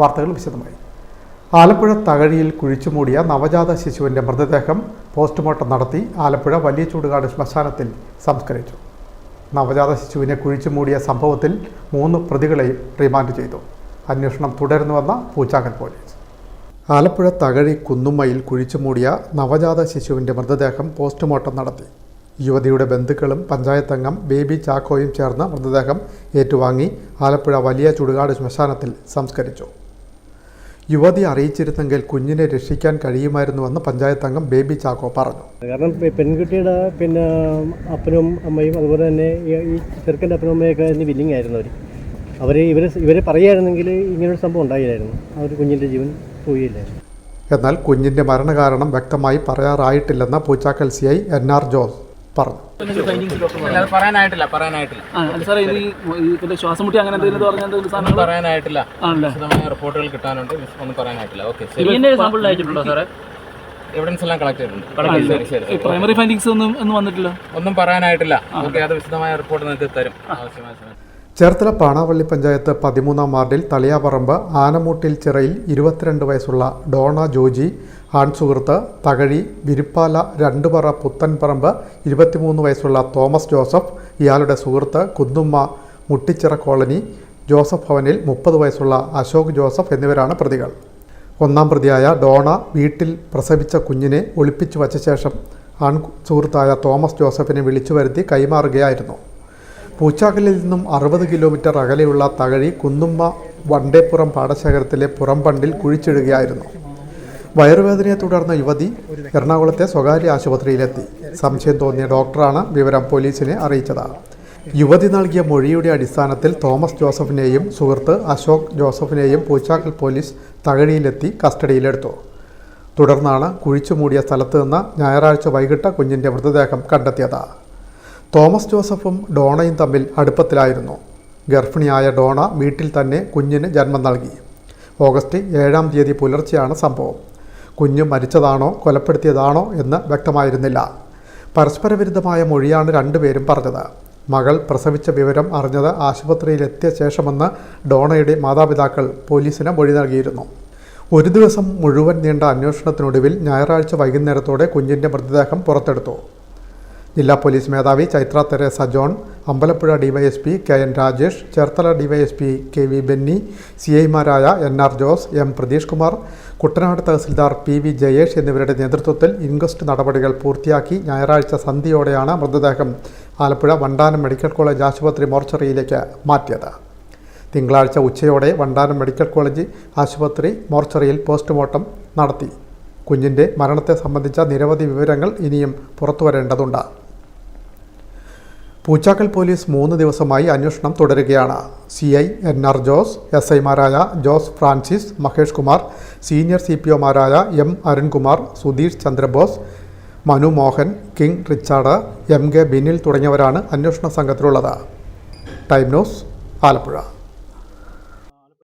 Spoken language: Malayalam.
വാർത്തകൾ വിശദമായി. ആലപ്പുഴ തകഴിയിൽ കുഴിച്ചുമൂടിയ നവജാത ശിശുവിന്റെ മൃതദേഹം പോസ്റ്റ്മോർട്ടം നടത്തി ആലപ്പുഴ വലിയ ചൂടുകാട് ശ്മശാനത്തിൽ സംസ്കരിച്ചു. നവജാത ശിശുവിനെ കുഴിച്ചുമൂടിയ സംഭവത്തിൽ മൂന്ന് പ്രതികളെയും റിമാൻഡ് ചെയ്തു. അന്വേഷണം തുടരുന്നുവെന്ന പൂച്ചാക്കൽ പോലീസ്. ആലപ്പുഴ തകഴി കുന്നുമ്മയിൽ കുഴിച്ചുമൂടിയ നവജാത ശിശുവിന്റെ മൃതദേഹം പോസ്റ്റ്മോർട്ടം നടത്തി. യുവതിയുടെ ബന്ധുക്കളും പഞ്ചായത്തംഗം ബേബി ചാക്കോയും ചേർന്ന് മൃതദേഹം ഏറ്റുവാങ്ങി ആലപ്പുഴ വലിയ ചുടുകാട് ശ്മശാനത്തിൽ സംസ്കരിച്ചു. യുവതി അറിയിച്ചിരുന്നെങ്കിൽ കുഞ്ഞിനെ രക്ഷിക്കാൻ കഴിയുമായിരുന്നുവെന്ന് പഞ്ചായത്ത് അംഗം ബേബി ചാക്കോ പറഞ്ഞു. കാരണം പെൺകുട്ടിയുടെ പിന്നെ അപ്പനും അമ്മയും അതുപോലെ തന്നെ ഈ- ചെറുക്കന്റെ അപ്പനും അമ്മയൊക്കെ ഇന്ന് വില്ലിങ് ആയിരുന്നു അവർ അവർ ഇവർ ഇവരെ പറയുമായിരുന്നെങ്കിൽ ഇങ്ങനൊരു സംഭവം ഉണ്ടായില്ലായിരുന്നു. ആ ഒരു കുഞ്ഞിന്റെ ജീവൻ പോയില്ലായിരുന്നു. എന്നാൽ കുഞ്ഞിന്റെ മരണകാരണം വ്യക്തമായി പറയാറായിട്ടില്ലെന്ന് Poochakkal C I N R Jose പറഞ്ഞു. പറയാനായിട്ടില്ല പറയാനായിട്ടില്ല. സാറേ ഇത് ഇതിന്റെ ശ്വാസം മുട്ടി അങ്ങനെ എന്തെങ്കിലും പറഞ്ഞ എന്തെങ്കിലും ഒന്നും സാധനങ്ങൾ പറയാനായിട്ടില്ല വിശദമായ റിപ്പോർട്ടുകൾ കിട്ടാനുണ്ട് ഒന്നും പറയാനായിട്ടില്ല. ഓക്കെ സാമ്പിൾ അയച്ചിട്ടുണ്ടോ സാറേ? എവിഡൻസ് എല്ലാം കളക്ട് ചെയ്തിട്ടുണ്ട്. പ്രൈമറി ഫൈൻഡിങ്സ് ഒന്നും ഒന്നും വന്നിട്ടില്ല? ഒന്നും പറയാനായിട്ടില്ല. ഓക്കെ അത് വിശദമായ റിപ്പോർട്ട് നിങ്ങൾക്ക് തരും. ആവശ്യമായ സമയത്ത് ചേർത്തല പാണാവള്ളി പഞ്ചായത്ത് പതിമൂന്നാം വാർഡിൽ തളിയാപറമ്പ് ആനമൂട്ടിൽ ചിറയിൽ ഇരുപത്തിരണ്ട് വയസ്സുള്ള ഡോണ ജോജി ആൺസുഹൃത്ത് തകഴി വിരിപ്പാല രണ്ടുപറ പുത്തൻപറമ്പ് ഇരുപത്തിമൂന്ന് വയസ്സുള്ള തോമസ് ജോസഫ് ഇയാളുടെ സുഹൃത്ത് കുന്നുമ്മ മുട്ടിച്ചിറ കോളനി ജോസഫ് ഭവനിൽ മുപ്പത് വയസ്സുള്ള അശോക് ജോസഫ് എന്നിവരാണ് പ്രതികൾ. ഒന്നാം പ്രതിയായ ഡോണ വീട്ടിൽ പ്രസവിച്ച കുഞ്ഞിനെ ഒളിപ്പിച്ചു വച്ച ശേഷം ആൺ സുഹൃത്തായ തോമസ് ജോസഫിനെ വിളിച്ചു വരുത്തി കൈമാറുകയായിരുന്നു. പൂച്ചാക്കലിൽ നിന്നും അറുപത് കിലോമീറ്റർ അകലെയുള്ള തകഴി കുന്നുമ്മ വണ്ടേപ്പുറം പാടശേഖരത്തിലെ പുറംപണ്ടിൽ കുഴിച്ചിടുകയായിരുന്നു. വയറുവേദനയെ തുടർന്ന് യുവതി എറണാകുളത്തെ സ്വകാര്യ ആശുപത്രിയിലെത്തി. സംശയം തോന്നിയ ഡോക്ടറാണ് വിവരം പോലീസിനെ അറിയിച്ചത്. യുവതി നൽകിയ മൊഴിയുടെ അടിസ്ഥാനത്തിൽ തോമസ് ജോസഫിനെയും സുഹൃത്ത് അശോക് ജോസഫിനെയും പൂച്ചാക്കൽ പോലീസ് തകഴിയിലെത്തി കസ്റ്റഡിയിലെടുത്തു. തുടർന്നാണ് കുഴിച്ചു മൂടിയ സ്ഥലത്ത് നിന്ന് ഞായറാഴ്ച വൈകിട്ട് കുഞ്ഞിന്റെ മൃതദേഹം കണ്ടെത്തിയത്. തോമസ് ജോസഫും ഡോണയും തമ്മിൽ അടുപ്പത്തിലായിരുന്നു. ഗർഭിണിയായ ഡോണ വീട്ടിൽ തന്നെ കുഞ്ഞിന് ജന്മം നൽകി. ഓഗസ്റ്റ് ഏഴാം തീയതി പുലർച്ചെയാണ് സംഭവം. കുഞ്ഞ് മരിച്ചതാണോ കൊലപ്പെടുത്തിയതാണോ എന്ന് വ്യക്തമായിരുന്നില്ല. പരസ്പരവിരുദ്ധമായ മൊഴിയാണ് രണ്ടുപേരും പറഞ്ഞത്. മകൾ പ്രസവിച്ച വിവരം അറിഞ്ഞത് ആശുപത്രിയിലെത്തിയ ശേഷമെന്ന് ഡോണയുടെ മാതാപിതാക്കൾ പോലീസിന് മൊഴി നൽകിയിരുന്നു. ഒരു ദിവസം മുഴുവൻ നീണ്ട അന്വേഷണത്തിനൊടുവിൽ ഞായറാഴ്ച വൈകുന്നേരത്തോടെ കുഞ്ഞിന്റെ മൃതദേഹം പുറത്തെടുത്തു. ജില്ലാ പോലീസ് മേധാവി Chaitra Teresa John Ambalappuzha DYSP K N Rajesh Cherthala DYSP K V Benny C ഐമാരായ N R Jose M Pratheesh Kumar Kuttanad tahsildar P V Jayesh എന്നിവരുടെ നേതൃത്വത്തിൽ ഇൻക്വസ്റ്റ് നടപടികൾ പൂർത്തിയാക്കി ഞായറാഴ്ച സന്ധ്യയോടെയാണ് മൃതദേഹം ആലപ്പുഴ വണ്ടാനം മെഡിക്കൽ കോളേജ് ആശുപത്രി മോർച്ചറിയിലേക്ക് മാറ്റിയത്. തിങ്കളാഴ്ച ഉച്ചയോടെ വണ്ടാനം മെഡിക്കൽ കോളേജ് ആശുപത്രി മോർച്ചറിയിൽ പോസ്റ്റ്മോർട്ടം നടത്തി. കുഞ്ഞിന്റെ മരണത്തെ സംബന്ധിച്ച നിരവധി വിവരങ്ങൾ ഇനിയും പുറത്തുവരേണ്ടതുണ്ട്. പൂച്ചാക്കൽ പോലീസ് മൂന്ന് ദിവസമായി അന്വേഷണം തുടരുകയാണ്. C I N R Jose S ഐമാരായ Jose Francis Mahesh Kumar senior C P ഒമാരായ M Arunkumar Sudheesh Chandrabose Manu Mohan King Richard M K Binil തുടങ്ങിയവരാണ് അന്വേഷണ സംഘത്തിലുള്ളത്. Time News Alappuzha.